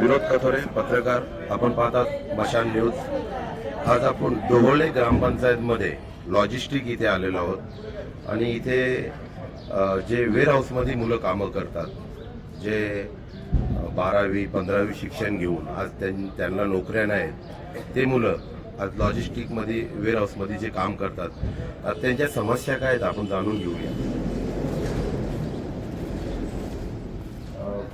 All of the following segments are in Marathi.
विनोद कथोरे पत्रकार आपण पाहतात मशान न्यूज. आज आपण डोहोळे ग्रामपंचायतमध्ये लॉजिस्टिक इथे आलेलो आहोत. आणि इथे जे वेअरहाऊसमध्ये मुलं कामं करतात जे बारावी पंधरावी शिक्षण घेऊन आज त्यां- त्यांना नोकऱ्या नाहीत ते मुलं आज लॉजिस्टिकमध्ये वेअरहाऊसमध्ये जे काम करतात. त्यांच्या समस्या काय आहेत आपण जाणून घेऊया.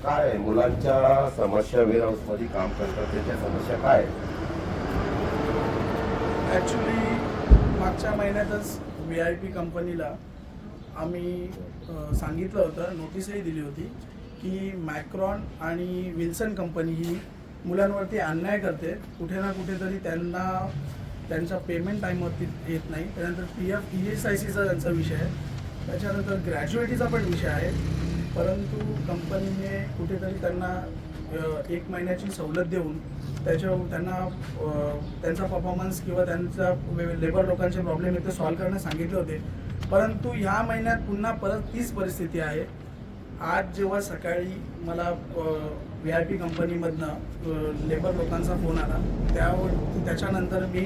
काय? आहे? मुलांच्या समस्या वेअर हाऊसमध्ये काम करतात त्याच्या समस्या काय? आहे ॲक्च्युली मागच्या महिन्यातच व्ही आय पी कंपनीला आम्ही अ, सांगितलं होतं नोटीसही दिली होती की मॅक्रॉन आणि विल्सन कंपनी ही मुलांवरती अन्याय करते. कुठे ना कुठेतरी त्यांना त्यांचा पेमेंट टाईमवरती येत नाही. त्यानंतर P F E S I सीचा त्यांचा विषय आहे. त्याच्यानंतर ग्रॅज्युएटीचा पण विषय आहे. परंतु कंपनीने कुठेतरी त्यांना एक महिन्याची सवलत देऊन त्याच्या त्यांना त्यांचा परफॉर्मन्स किंवा त्यांचा लेबर लोकांचे प्रॉब्लेम आहेत ते सॉल्व्ह करणं सांगितले होते. परंतु ह्या महिन्यात पुन्हा परत तीच परिस्थिती आहे. आज जेव्हा सकाळी मला व्ही आय पी कंपनीमधनं लेबर लोकांचा फोन आला त्यावर त्याच्यानंतर मी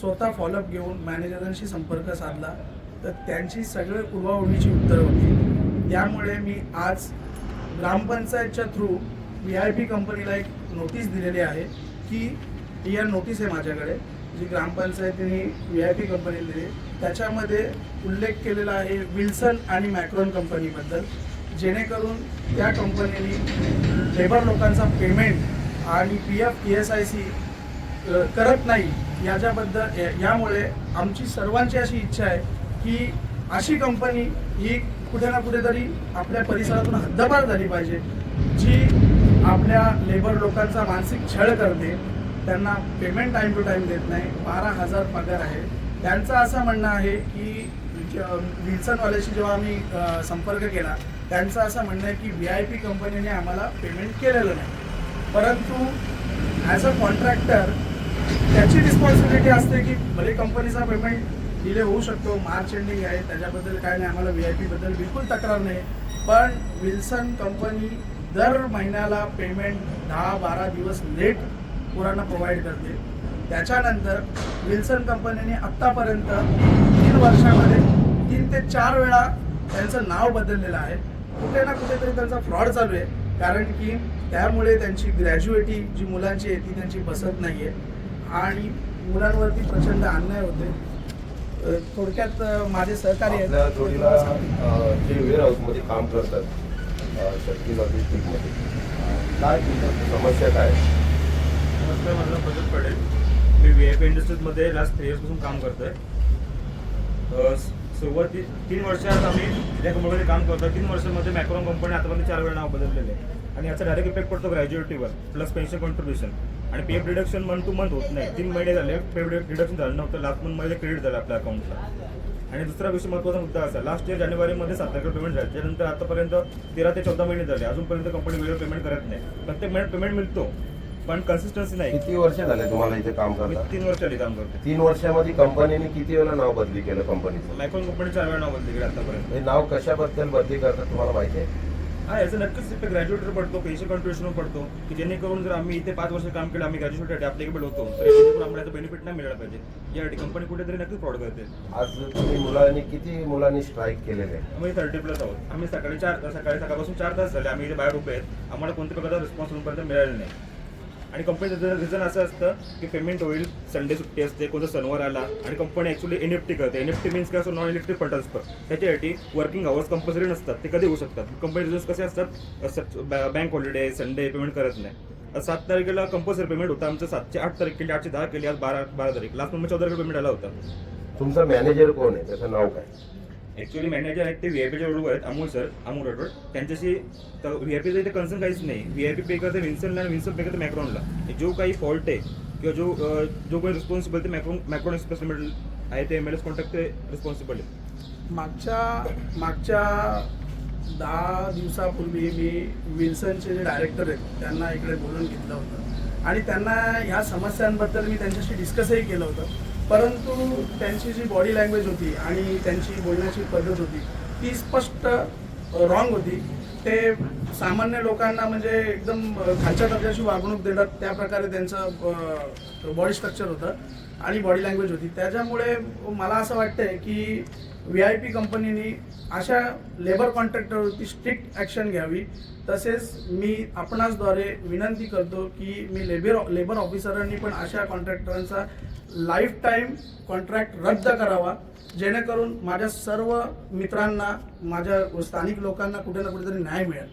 स्वतः फॉलोअप घेऊन मॅनेजरांशी संपर्क साधला. तर त्यांची सगळे उडवाउडवीची उत्तरं होती. त्यामुळे मी आज ग्रामपंचायतच्या थ्रू व्ही आय पी कंपनीला एक नोटीस दिलेली आहे की ही या नोटीस आहे माझ्याकडे जी ग्रामपंचायतीने व्ही आय पी कंपनी दिली त्याच्यामध्ये उल्लेख केलेला आहे विल्सन आणि मॅक्रॉन कंपनीबद्दल जेणेकरून त्या कंपनीने लेबर लोकांचा पेमेंट आणि P F E S I C करत नाही याच्याबद्दल या- यामुळे आमची सर्वांची अशी इच्छा आहे की अशी कंपनी ही कुठे ना कुठेतरी आपल्या परिसरातून हद्दपार झाली पाहिजे. जी आपल्या लेबर लोकांचा मानसिक छळ करते त्यांना पेमेंट टाईम टू टाईम देत नाही. बारा हजार पगार आहे. त्यांचं असं म्हणणं आहे की विल्सनवाल्याशी जेव्हा आम्ही संपर्क केला त्यांचं असं म्हणणं आहे की व्ही आय पी कंपनीने आम्हाला पेमेंट केलेलं नाही. परंतु ॲज अ कॉन्ट्रॅक्टर त्याची रिस्पॉन्सिबिलिटी असते की भले कंपनीचा पेमेंट डिले होऊ शकतो मार्च एंडिंग आहे त्याच्याबद्दल काय नाही आम्हाला व्ही आय पीबद्दल बिलकुल तक्रार नाही. पण विल्सन कंपनी दर महिन्याला पेमेंट दहा बारा दिवस लेट पोरांना प्रोव्हाइड करते. त्याच्यानंतर विल्सन कंपनीने आत्तापर्यंत तीन वर्षामध्ये तीन ते चार वेळा त्यांचं नाव बदललेलं आहे. कुठे ना कुठेतरी त्यांचा फ्रॉड चालू आहे. कारण की त्यामुळे त्यांची ग्रॅज्युएटी जी मुलांची आहे ती त्यांची बसत नाही आहे आणि मुलांवरती प्रचंड अन्याय होते थोडक्यात माझे सहकारी आहेत. आपल्या ते जोडीला जे वेअर हाऊसमध्ये काम करतात शक्ती लॉजिस्टिकमध्ये काय समस्या काय? माझं नाव बचत पटेल मी व्ही आय पी इंडस्ट्रीजमध्ये लास्ट थ्री इयर्सपासून काम करतोय. अ, स- सुरुवाती तीन वर्षात आम्ही ज्या कंपनीमध्ये काम करतो तीन वर्षामध्ये मॅक्रॉन कंपनी आतापर्यंत चार वेळा नाव बदललेलं आहे. आणि याचा डायरेक्ट इफेक्ट पडतो ग्रॅज्युएटीवर प्लस पेन्शन कॉन्ट्रीब्युशन आणि P F deduction month to month होत नाही. तीन महिने झाले पे डिडक्शन झालं नव्हतं. लास्ट मंथमध्ये क्रेडिट झालं आपल्या अकाउंटला आणि दुसरा विषय महत्त्वाचा मुद्दा असा लास्ट इयर जानेवारीमध्ये सात तारखेला पेमेंट झालं. त्यानंतर आतापर्यंत तेरा ते चौदा महिने झाले. अजूनपर्यंत कंपनी वेळेवर पेमेंट करत नाही. प्रत्येक महिन्यात पेमेंट मिळतो पण कन्सिस्टन्सी नाही. किती वर्ष झाले तुम्हाला इथे काम मी करता? तीन वर्ष आधी काम करतो तीन वर्षामध्ये कंपनीने किती वेळा नाव बदली केलं कंपनीचं मायक्रॉन कंपनी चार वेळा नाव बदली केली आतापर्यंत. हे नाव कशाबद्दल बदली करतात तुम्हाला माहिती आहे? हा याचा नक्कीच इफेक्ट ग्रॅज्युएटर पडतो पेन्शन कॉन्ट्रिब्युशन पडतो की जेणेकरून जर आम्ही इथे पाच वर्ष काम केलं आम्ही ग्रॅज्युएट ॲप्लिकेबल होतो तर आम्हाला याचा बेनिफिट नाही मिळाला पाहिजे. यासाठी कंपनी कुठेतरी नक्कीच फ्रॉड करते. आज तुम्ही मुलांनी किती मुलांनी स्ट्राईक केलेले आहे आम्ही थर्टी प्लस आहोत. आम्ही सकाळी चार सकाळी सकाळपासून चार तास झाले आम्ही इथे बाहेर उभे आहेत. आम्हाला कोणत्या प्रकारचा रिस्पॉन्स अजूनपर्यंत मिळाला नाही. आणि कंपनीचं रिझन असं असतं की पेमेंट होईल संडे सुट्टी असते कोणता सणवार आला आणि company actually N F T करते. एन एफ टी मीन्स काय असं नॉन इलेक्ट्रिक फंड असतं त्याच्यासाठी वर्किंग आवर्स कंपल्सरी नसतात. ते कधी होऊ शकतात? कंपनी रिझन्स कसे असतात? बँक हॉलिडे संडे पेमेंट करत नाही. सात तारखेला कंपल्सरी पेमेंट होता. आमचं सातशे आठ तारीख केली आठशे दहा केली आज बारा बारा तारीख. लास्ट नंबर चौदा तारखेला पेमेंट आला होता. तुमचा मॅनेजर कोण आहे? त्याचं नाव काय? ॲक्च्युली मॅनेजर आहेत ते व्ही आय पीच्या रोडवर आहेत अमोल सर अमोल राठोड. त्यांच्याशी व्ही आय पीचं इथे कन्सर्न काहीच नाही व्ही आय पी पे करते विन्सनला आणि विन्सन पे करते मॅक्रॉनला जो काही फॉल्ट आहे किंवा जो जो काही रिस्पॉन्सिबल ते मॅक्रॉन मॅक्रॉन एक्सप्रेस आहे ते एम एल एस कॉन्टॅक्ट ते रिस्पॉन्सिबल आहे. मागच्या मागच्या दहा दिवसापूर्वी मी विल्सनचे जे डायरेक्टर आहेत त्यांना इकडे बोलून घेतलं होतं. आणि त्यांना ह्या समस्यांबद्दल मी त्यांच्याशी डिस्कसही केलं होतं. परंतु त्यांची जी बॉडी लँग्वेज होती आणि त्यांची बोलण्याची पद्धत होती ती स्पष्ट रॉंग होती. ते सामान्य लोकांना म्हणजे एकदम खालच्या दर्जाची वागणूक देतात त्या प्रकारे त्यांचं बॉडी स्ट्रक्चर होतं आणि बॉडी लँग्वेज होती. त्याच्यामुळे मला असं वाटतंय की व्ही आय पी कंपनीनी अशा लेबर कॉन्ट्रॅक्टरवरती स्ट्रिक्ट ॲक्शन घ्यावी. तसेच मी आपणासद्वारे विनंती करतो की मी लेबर लेबर ऑफिसरांनी पण अशा कॉन्ट्रॅक्टरांचा लाईफ टाईम कॉन्ट्रॅक्ट रद्द करावा जेणेकरून माझ्या सर्व मित्रांना माझ्या स्थानिक लोकांना कुठे ना कुठेतरी न्याय मिळेल.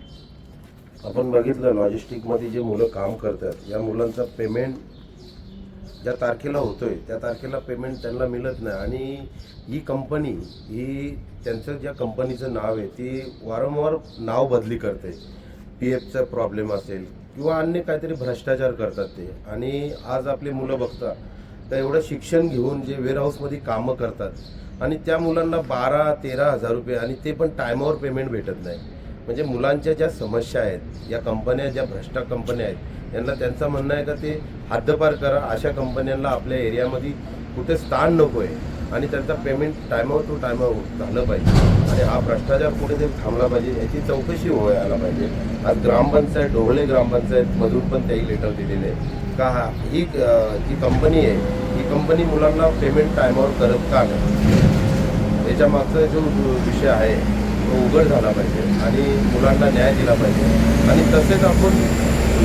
आपण बघितलं लॉजिस्टिकमध्ये जे मुलं काम करतात या मुलांचा पेमेंट ज्या तारखेला होतोय त्या तारखेला पेमेंट त्यांना मिळत नाही. आणि ही कंपनी ही त्यांचं ज्या कंपनीचं नाव आहे ती वारंवार नाव बदली करते. पी एफचा प्रॉब्लेम असेल किंवा अन्य काहीतरी भ्रष्टाचार करतात ते. आणि आज आपली मुलं बघता तर एवढं शिक्षण घेऊन जे वेअरहाऊसमध्ये कामं करतात आणि त्या मुलांना बारा तेरा हजार रुपये आणि ते पण टायमावर पेमेंट भेटत नाही. म्हणजे मुलांच्या ज्या समस्या आहेत या कंपन्या ज्या भ्रष्ट कंपन्या आहेत यांना त्यांचं म्हणणं आहे का ते हद्दपार करा अशा कंपन्यांना आपल्या एरियामध्ये कुठे स्थान नको आहे आणि त्यांचा पेमेंट टायमावर टू टायमावर झालं पाहिजे. आणि हा भ्रष्टाचार कुठे ते थांबला पाहिजे याची चौकशी व्हायला पाहिजे. आज ग्रामपंचायत ढोवळे ग्रामपंचायतमधून पण त्याही लेटर दिलेले आहे का हा? ही जी कंपनी आहे ही कंपनी मुलांना पेमेंट टायमावर करत का नाही? याच्या मागचा जो विषय आहे तो उघड झाला पाहिजे आणि मुलांना न्याय दिला पाहिजे. आणि तसेच आपण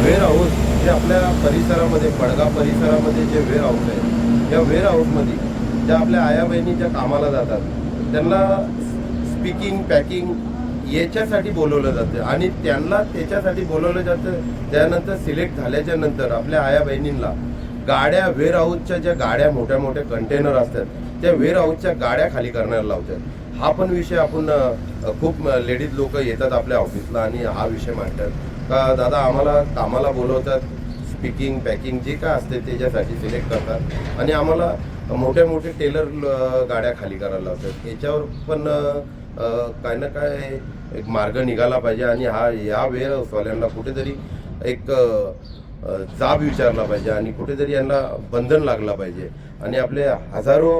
वेअर हाऊस जे आपल्या परिसरामध्ये पडगाव परिसरामध्ये जे वेअर हाऊस आहे या वेअर हाऊसमध्ये ज्या आपल्या आया बहिणी ज्या कामाला जातात त्यांना स्पीकिंग पॅकिंग याच्यासाठी बोलवलं जातं. आणि त्यांना त्याच्यासाठी बोलवलं जातं त्यानंतर सिलेक्ट झाल्याच्यानंतर आपल्या आया बहिणींना गाड्या वेअर हाऊसच्या ज्या गाड्या मोठ्या मोठ्या कंटेनर असतात त्या वेअर हाऊसच्या गाड्या खाली करण्याला लावतात. हा पण विषय आपण खूप लेडीज लोक येतात आपल्या ऑफिसला आणि हा विषय मांडतात. का दादा आम्हाला कामाला बोलवतात स्पीकिंग पॅकिंग जे काय असते त्याच्यासाठी सिलेक्ट करतात. आणि आम्हाला मोठ्या मोठे टेलर गाड्या खाली करायला लावतात. याच्यावर पण काय ना काय एक मार्ग निघाला पाहिजे आणि हा या वेअर कुठेतरी एक जाब विचारला पाहिजे आणि कुठेतरी यांना बंधन लागला पाहिजे. आणि आपले हजारो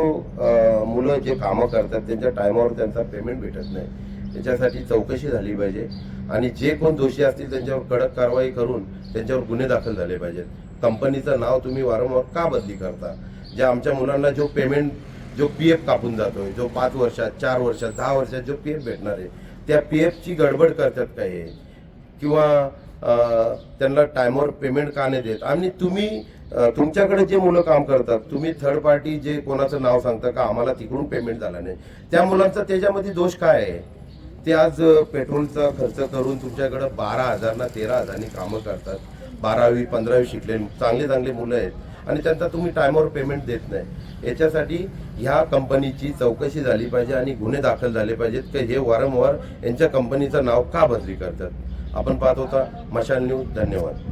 मुलं जे कामं करतात त्यांच्या टायमावर त्यांचा पेमेंट भेटत नाही त्याच्यासाठी चौकशी झाली पाहिजे. आणि जे कोण दोषी असतील त्यांच्यावर कडक कारवाई करून त्यांच्यावर गुन्हे दाखल झाले पाहिजेत. कंपनीचं नाव तुम्ही वारंवार का बदली करता? ज्या आमच्या मुलांना जो पेमेंट जो पी एफ कापून जातोय जो पाच वर्षात चार वर्षात दहा वर्षात जो पी एफ भेटणार आहे त्या पी एफची गडबड करतात काही किंवा त्यांना टायमावर पेमेंट का नाही देत? आणि तुम्ही तुमच्याकडे जे मुलं काम करतात तुम्ही थर्ड पार्टी जे कोणाचं नाव सांगता का आम्हाला तिकडून पेमेंट झाला नाही? त्या मुलांचा त्याच्यामध्ये दोष काय आहे? ते आज पेट्रोलचा खर्च करून तुमच्याकडं बारा हजार ना तेरा हजारनी कामं करतात. बारावी पंधरावी शिकले. चांगले चांगले मुलं आहेत. आणि त्यांचा तुम्ही टायमावर पेमेंट देत नाही. याच्यासाठी ह्या कंपनीची चौकशी झाली पाहिजे आणि गुन्हे दाखल झाले पाहिजेत की हे वारंवार यांच्या कंपनीचं नाव का बदली करतात? आपण पाहत होता मशाल न्यूज धन्यवाद.